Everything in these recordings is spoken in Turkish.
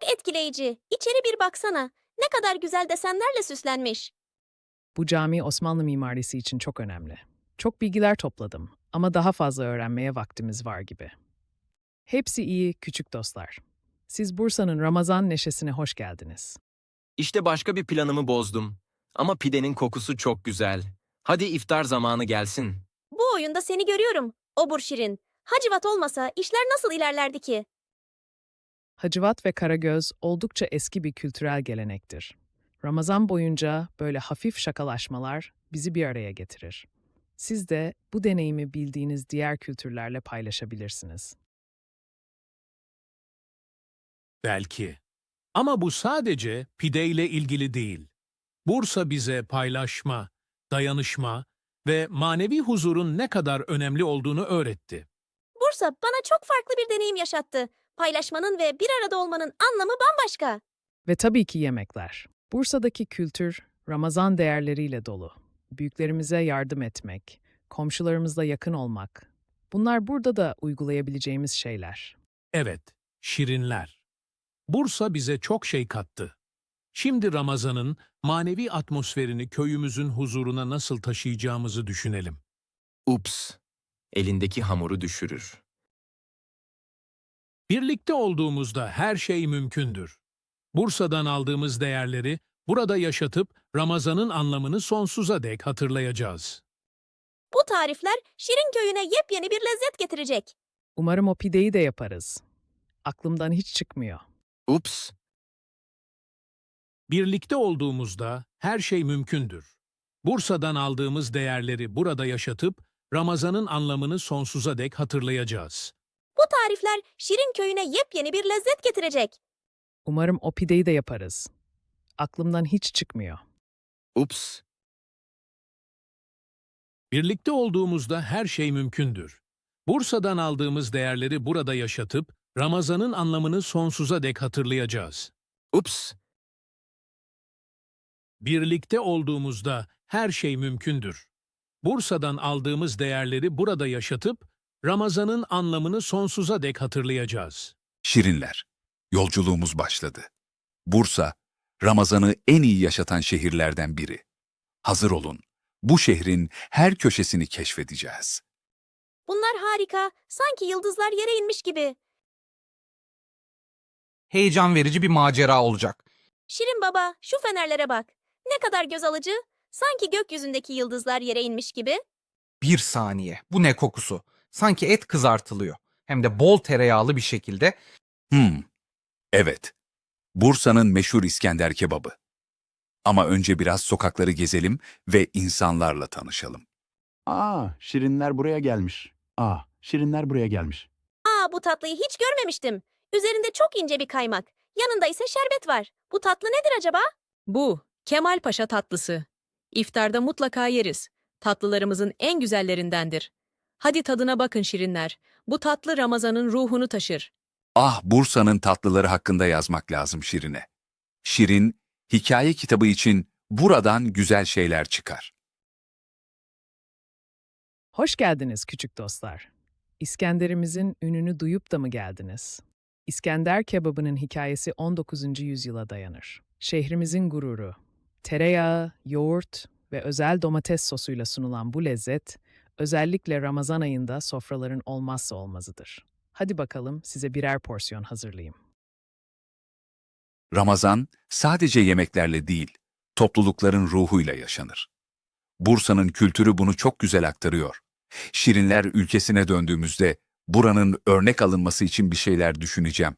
Çok etkileyici. İçeri bir baksana. Ne kadar güzel desenlerle süslenmiş. Bu cami Osmanlı mimarisi için çok önemli. Çok bilgiler topladım ama daha fazla öğrenmeye vaktimiz var gibi. Hepsi iyi küçük dostlar. Siz Bursa'nın Ramazan neşesine hoş geldiniz. İşte başka bir planımı bozdum. Ama pidenin kokusu çok güzel. Hadi iftar zamanı gelsin. Bu oyunda seni görüyorum. Obur Şirin. Hacivat olmasa işler nasıl ilerlerdi ki? Hacivat ve Karagöz oldukça eski bir kültürel gelenektir. Ramazan boyunca böyle hafif şakalaşmalar bizi bir araya getirir. Siz de bu deneyimi bildiğiniz diğer kültürlerle paylaşabilirsiniz. Belki. Ama bu sadece pideyle ilgili değil. Bursa bize paylaşma, dayanışma ve manevi huzurun ne kadar önemli olduğunu öğretti. Bursa bana çok farklı bir deneyim yaşattı. Paylaşmanın ve bir arada olmanın anlamı bambaşka. Ve tabii ki yemekler. Bursa'daki kültür Ramazan değerleriyle dolu. Büyüklerimize yardım etmek, komşularımızla yakın olmak. Bunlar burada da uygulayabileceğimiz şeyler. Evet, şirinler. Bursa bize çok şey kattı. Şimdi Ramazan'ın manevi atmosferini köyümüzün huzuruna nasıl taşıyacağımızı düşünelim. Ups. Elindeki hamuru düşürür. Birlikte olduğumuzda her şey mümkündür. Bursa'dan aldığımız değerleri burada yaşatıp Ramazan'ın anlamını sonsuza dek hatırlayacağız. Bu tarifler Şirin köyüne yepyeni bir lezzet getirecek. Umarım o pideyi de yaparız. Aklımdan hiç çıkmıyor. Ups. Birlikte olduğumuzda her şey mümkündür. Bursa'dan aldığımız değerleri burada yaşatıp Ramazan'ın anlamını sonsuza dek hatırlayacağız. Bu tarifler Şirin köyüne yepyeni bir lezzet getirecek. Umarım o pideyi de yaparız. Aklımdan hiç çıkmıyor. Ups. Birlikte olduğumuzda her şey mümkündür. Bursa'dan aldığımız değerleri burada yaşatıp Ramazan'ın anlamını sonsuza dek hatırlayacağız. Ups. Birlikte olduğumuzda her şey mümkündür. Bursa'dan aldığımız değerleri burada yaşatıp Ramazan'ın anlamını sonsuza dek hatırlayacağız. Şirinler. Yolculuğumuz başladı. Bursa, Ramazan'ı en iyi yaşatan şehirlerden biri. Hazır olun. Bu şehrin her köşesini keşfedeceğiz. Bunlar harika. Sanki yıldızlar yere inmiş gibi. Heyecan verici bir macera olacak. Şirin baba, şu fenerlere bak. Ne kadar göz alıcı. Sanki gökyüzündeki yıldızlar yere inmiş gibi. Bir saniye. Bu ne kokusu? Sanki et kızartılıyor. Hem de bol tereyağlı bir şekilde. Hmm. Evet. Bursa'nın meşhur İskender kebabı. Ama önce biraz sokakları gezelim ve insanlarla tanışalım. Aa, şirinler buraya gelmiş. Aa, şirinler buraya gelmiş. Aa bu tatlıyı hiç görmemiştim. Üzerinde çok ince bir kaymak. Yanında ise şerbet var. Bu tatlı nedir acaba? Bu Kemal Paşa tatlısı. İftarda mutlaka yeriz. Tatlılarımızın en güzellerindendir. Hadi tadına bakın şirinler. Bu tatlı Ramazan'ın ruhunu taşır. Ah Bursa'nın tatlıları hakkında yazmak lazım Şirin'e. Şirin, hikaye kitabı için buradan güzel şeyler çıkar. Hoş geldiniz küçük dostlar. İskender'imizin ününü duyup da mı geldiniz? İskender kebabının hikayesi 19. yüzyıla dayanır. Şehrimizin gururu. Tereyağı, yoğurt ve özel domates sosuyla sunulan bu lezzet, özellikle Ramazan ayında sofraların olmazsa olmazıdır. Hadi bakalım size birer porsiyon hazırlayayım. Ramazan sadece yemeklerle değil, toplulukların ruhuyla yaşanır. Bursa'nın kültürü bunu çok güzel aktarıyor. Şirinler ülkesine döndüğümüzde buranın örnek alınması için bir şeyler düşüneceğim.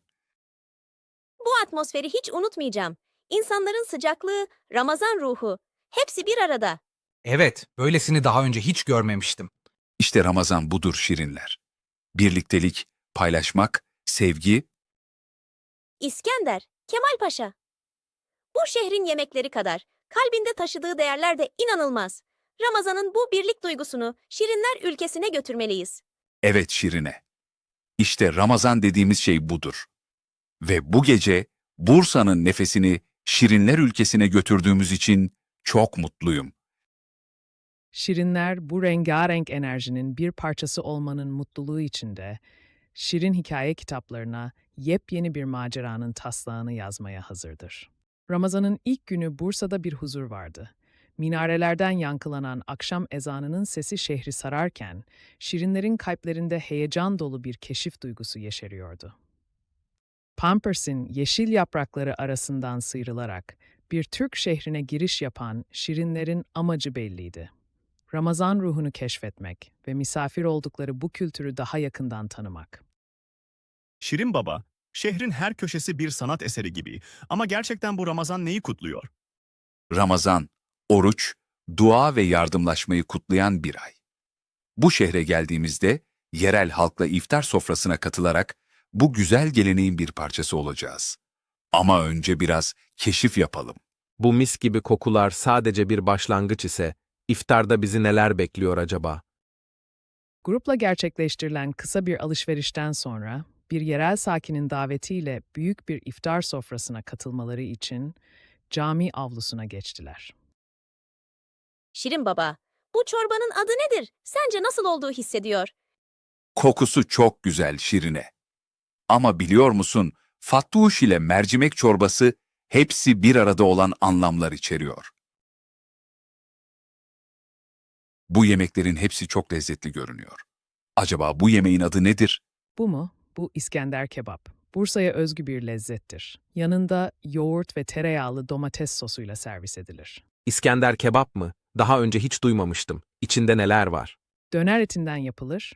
Bu atmosferi hiç unutmayacağım. İnsanların sıcaklığı, Ramazan ruhu. Hepsi bir arada. Evet, böylesini daha önce hiç görmemiştim. İşte Ramazan budur Şirinler. Birliktelik, paylaşmak, sevgi, İskender, Kemal Paşa. Bu şehrin yemekleri kadar kalbinde taşıdığı değerler de inanılmaz. Ramazan'ın bu birlik duygusunu Şirinler ülkesine götürmeliyiz. evet Şirine. İşte Ramazan dediğimiz şey budur. Ve bu gece Bursa'nın nefesini Şirinler ülkesine götürdüğümüz için çok mutluyum. Şirinler bu rengarenk enerjinin bir parçası olmanın mutluluğu içinde, şirin hikaye kitaplarına yepyeni bir maceranın taslağını yazmaya hazırdır. Ramazan'ın ilk günü Bursa'da bir huzur vardı. Minarelerden yankılanan akşam ezanının sesi şehri sararken, şirinlerin kalplerinde heyecan dolu bir keşif duygusu yeşeriyordu. Pampers'in yeşil yaprakları arasından sıyrılarak bir Türk şehrine giriş yapan şirinlerin amacı belliydi. Ramazan ruhunu keşfetmek ve misafir oldukları bu kültürü daha yakından tanımak. Şirin Baba, şehrin her köşesi bir sanat eseri gibi ama gerçekten bu Ramazan neyi kutluyor? Ramazan, oruç, dua ve yardımlaşmayı kutlayan bir ay. Bu şehre geldiğimizde yerel halkla iftar sofrasına katılarak bu güzel geleneğin bir parçası olacağız. Ama önce biraz keşif yapalım. Bu mis gibi kokular sadece bir başlangıç ise, iftarda bizi neler bekliyor acaba? Grupla gerçekleştirilen kısa bir alışverişten sonra bir yerel sakinin davetiyle büyük bir iftar sofrasına katılmaları için cami avlusuna geçtiler. Şirin Baba, bu çorbanın adı nedir? Sence nasıl olduğu hissediyor? Kokusu çok güzel Şirine. Ama biliyor musun, fattuş ile mercimek çorbası hepsi bir arada olan anlamlar içeriyor. Bu yemeklerin hepsi çok lezzetli görünüyor. Acaba bu yemeğin adı nedir? Bu mu? Bu İskender kebap. Bursa'ya özgü bir lezzettir. Yanında yoğurt ve tereyağlı domates sosuyla servis edilir. İskender kebap mı? Daha önce hiç duymamıştım. İçinde neler var? Döner etinden yapılır,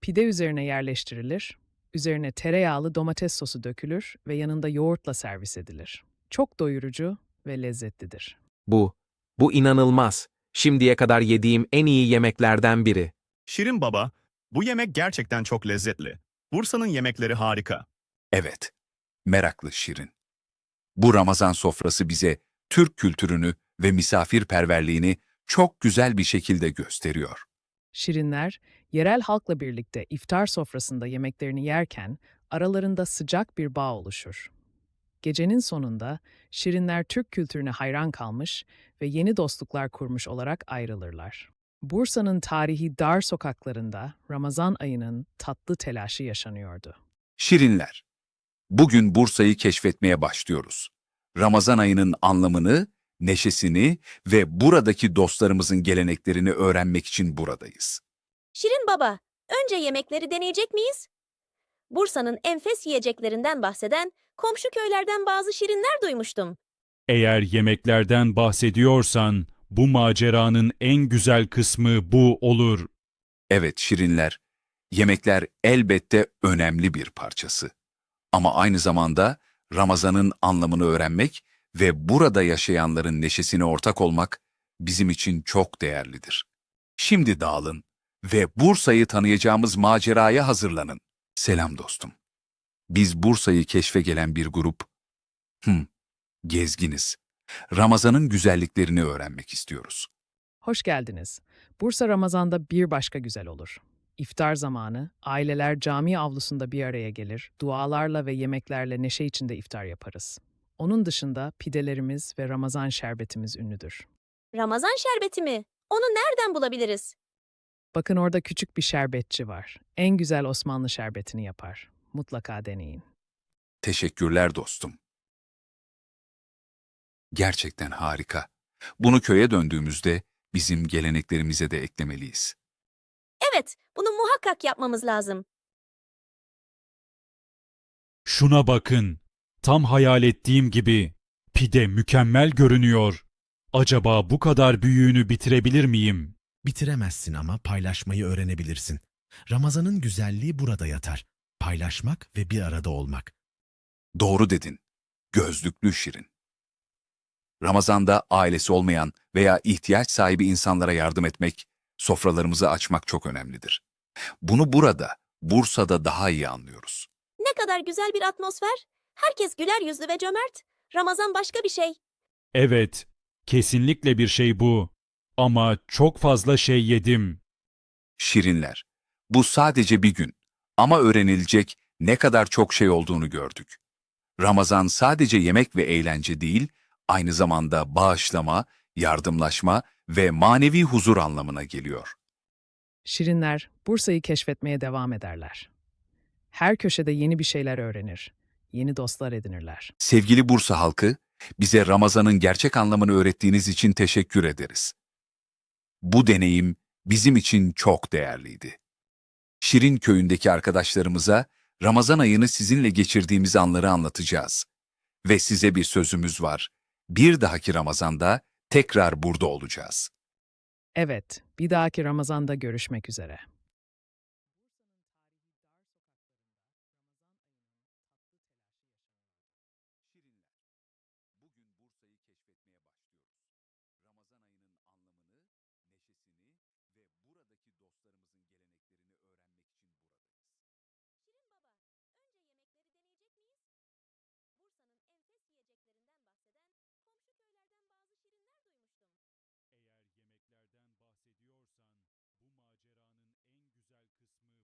pide üzerine yerleştirilir, üzerine tereyağlı domates sosu dökülür ve yanında yoğurtla servis edilir. Çok doyurucu ve lezzetlidir. Bu, bu inanılmaz. Şimdiye kadar yediğim en iyi yemeklerden biri. Şirin Baba, bu yemek gerçekten çok lezzetli. Bursa'nın yemekleri harika. Evet, meraklı Şirin. Bu Ramazan sofrası bize Türk kültürünü ve misafirperverliğini çok güzel bir şekilde gösteriyor. Şirinler, yerel halkla birlikte iftar sofrasında yemeklerini yerken aralarında sıcak bir bağ oluşur. Gecenin sonunda Şirinler Türk kültürüne hayran kalmış ve yeni dostluklar kurmuş olarak ayrılırlar. Bursa'nın tarihi dar sokaklarında Ramazan ayının tatlı telaşı yaşanıyordu. Şirinler, bugün Bursa'yı keşfetmeye başlıyoruz. Ramazan ayının anlamını, neşesini ve buradaki dostlarımızın geleneklerini öğrenmek için buradayız. Şirin Baba, önce yemekleri deneyecek miyiz? Bursa'nın enfes yiyeceklerinden bahseden komşu köylerden bazı şirinler duymuştum. Eğer yemeklerden bahsediyorsan, bu maceranın en güzel kısmı bu olur. Evet Şirinler, yemekler elbette önemli bir parçası. Ama aynı zamanda Ramazan'ın anlamını öğrenmek ve burada yaşayanların neşesine ortak olmak bizim için çok değerlidir. Şimdi dağılın ve Bursa'yı tanıyacağımız maceraya hazırlanın. Selam dostum. Biz Bursa'yı keşfe gelen bir grup. Hım, gezginiz. Ramazan'ın güzelliklerini öğrenmek istiyoruz. Hoş geldiniz. Bursa Ramazan'da bir başka güzel olur. İftar zamanı, aileler cami avlusunda bir araya gelir, dualarla ve yemeklerle neşe içinde iftar yaparız. Onun dışında pidelerimiz ve Ramazan şerbetimiz ünlüdür. Ramazan şerbeti mi? Onu nereden bulabiliriz? Bakın orada küçük bir şerbetçi var. En güzel Osmanlı şerbetini yapar. Mutlaka deneyin. Teşekkürler dostum. Gerçekten harika. Bunu köye döndüğümüzde bizim geleneklerimize de eklemeliyiz. Evet, bunu muhakkak yapmamız lazım. Şuna bakın. Tam hayal ettiğim gibi. Pide mükemmel görünüyor. Acaba bu kadar büyüğünü bitirebilir miyim? Bitiremezsin ama paylaşmayı öğrenebilirsin. Ramazanın güzelliği burada yatar. Paylaşmak ve bir arada olmak. Doğru dedin. Gözlüklü Şirin. Ramazanda ailesi olmayan veya ihtiyaç sahibi insanlara yardım etmek, sofralarımızı açmak çok önemlidir. Bunu burada, Bursa'da daha iyi anlıyoruz. Ne kadar güzel bir atmosfer. Herkes güler yüzlü ve cömert. Ramazan başka bir şey. Evet, kesinlikle bir şey bu. Ama çok fazla şey yedim. Şirinler. Bu sadece bir gün ama öğrenilecek ne kadar çok şey olduğunu gördük. Ramazan sadece yemek ve eğlence değil, aynı zamanda bağışlama, yardımlaşma ve manevi huzur anlamına geliyor. Şirinler Bursa'yı keşfetmeye devam ederler. Her köşede yeni bir şeyler öğrenir. yeni dostlar edinirler. Sevgili Bursa halkı, bize Ramazan'ın gerçek anlamını öğrettiğiniz için teşekkür ederiz. Bu deneyim bizim için çok değerliydi. Şirin köyündeki arkadaşlarımıza Ramazan ayını sizinle geçirdiğimiz anları anlatacağız. Ve size bir sözümüz var. Bir dahaki Ramazan'da tekrar burada olacağız. Evet, bir dahaki Ramazan'da görüşmek üzere. Şirinler, bugün Bursa'yı keşfetmeye başlıyoruz. Ramazan ayının anlamını, neşesini ve buradaki dostlarımızın geleneklerini öğrenmek için buradayız. Şirin baba, önce yemekleri deneyecek miyiz? Bursa'nın enfes yiyeceklerinden bahseden komşu köylerden bazı şirinler duymuştum. Eğer yemeklerden bahsediyorsan, bu maceranın en güzel kısmı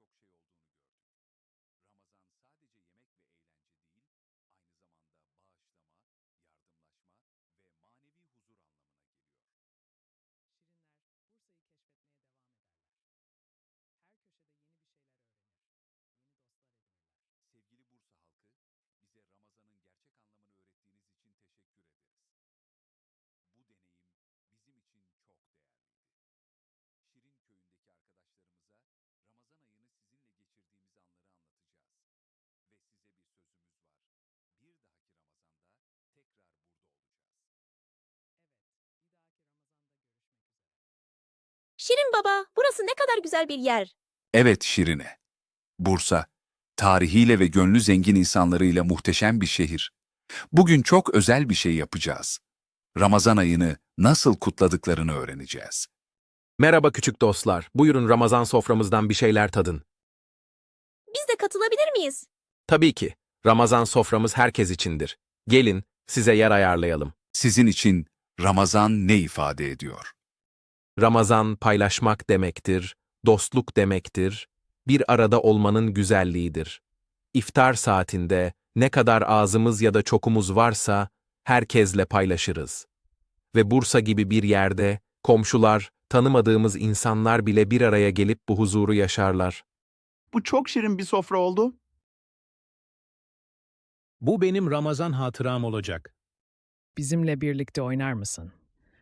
çok şey olduğunu gördük. Ramazan sadece yemek ve eğlence değil, aynı zamanda bağışlama, yardımlaşma ve manevi huzur anlamına geliyor. Şirinler Bursa'yı keşfetmeye devam ederler. Her köşede yeni bir şeyler öğrenir. Yeni dostlar edinirler. Sevgili Bursa halkı, bize Ramazan'ın gerçek anlamını öğrettiğiniz için teşekkür ederiz. Bu deneyim bizim için çok değerliydi. Şirin köyündeki arkadaşlarımıza Ramazan ayını sizinle geçirdiğimiz anları anlatacağız. Ve size bir sözümüz var. Bir dahaki Ramazan'da tekrar burada olacağız. Evet, bir dahaki Ramazan'da görüşmek üzere. Şirin baba, burası ne kadar güzel bir yer. Evet Şirine. Bursa, tarihiyle ve gönlü zengin insanlarıyla muhteşem bir şehir. Bugün çok özel bir şey yapacağız. Ramazan ayını nasıl kutladıklarını öğreneceğiz. Merhaba küçük dostlar. Buyurun Ramazan soframızdan bir şeyler tadın. Biz de katılabilir miyiz? Tabii ki. Ramazan soframız herkes içindir. Gelin, size yer ayarlayalım. Sizin için Ramazan ne ifade ediyor? Ramazan paylaşmak demektir, dostluk demektir, bir arada olmanın güzelliğidir. İftar saatinde ne kadar ağzımız ya da çokumuz varsa herkesle paylaşırız. Ve Bursa gibi bir yerde komşular, tanımadığımız insanlar bile bir araya gelip bu huzuru yaşarlar. Bu çok şirin bir sofra oldu. Bu benim Ramazan hatıram olacak. Bizimle birlikte oynar mısın?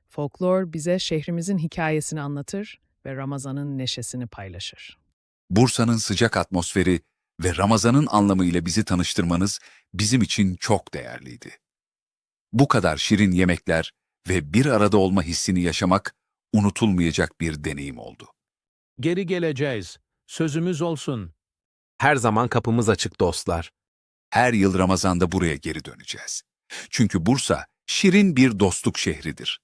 Folklor bize şehrimizin hikayesini anlatır ve Ramazan'ın neşesini paylaşır. Bursa'nın sıcak atmosferi ve Ramazan'ın anlamıyla bizi tanıştırmanız bizim için çok değerliydi. Bu kadar şirin yemekler ve bir arada olma hissini yaşamak unutulmayacak bir deneyim oldu. Geri geleceğiz. Sözümüz olsun. Her zaman kapımız açık dostlar. Her yıl Ramazan'da buraya geri döneceğiz. Çünkü Bursa şirin bir dostluk şehridir.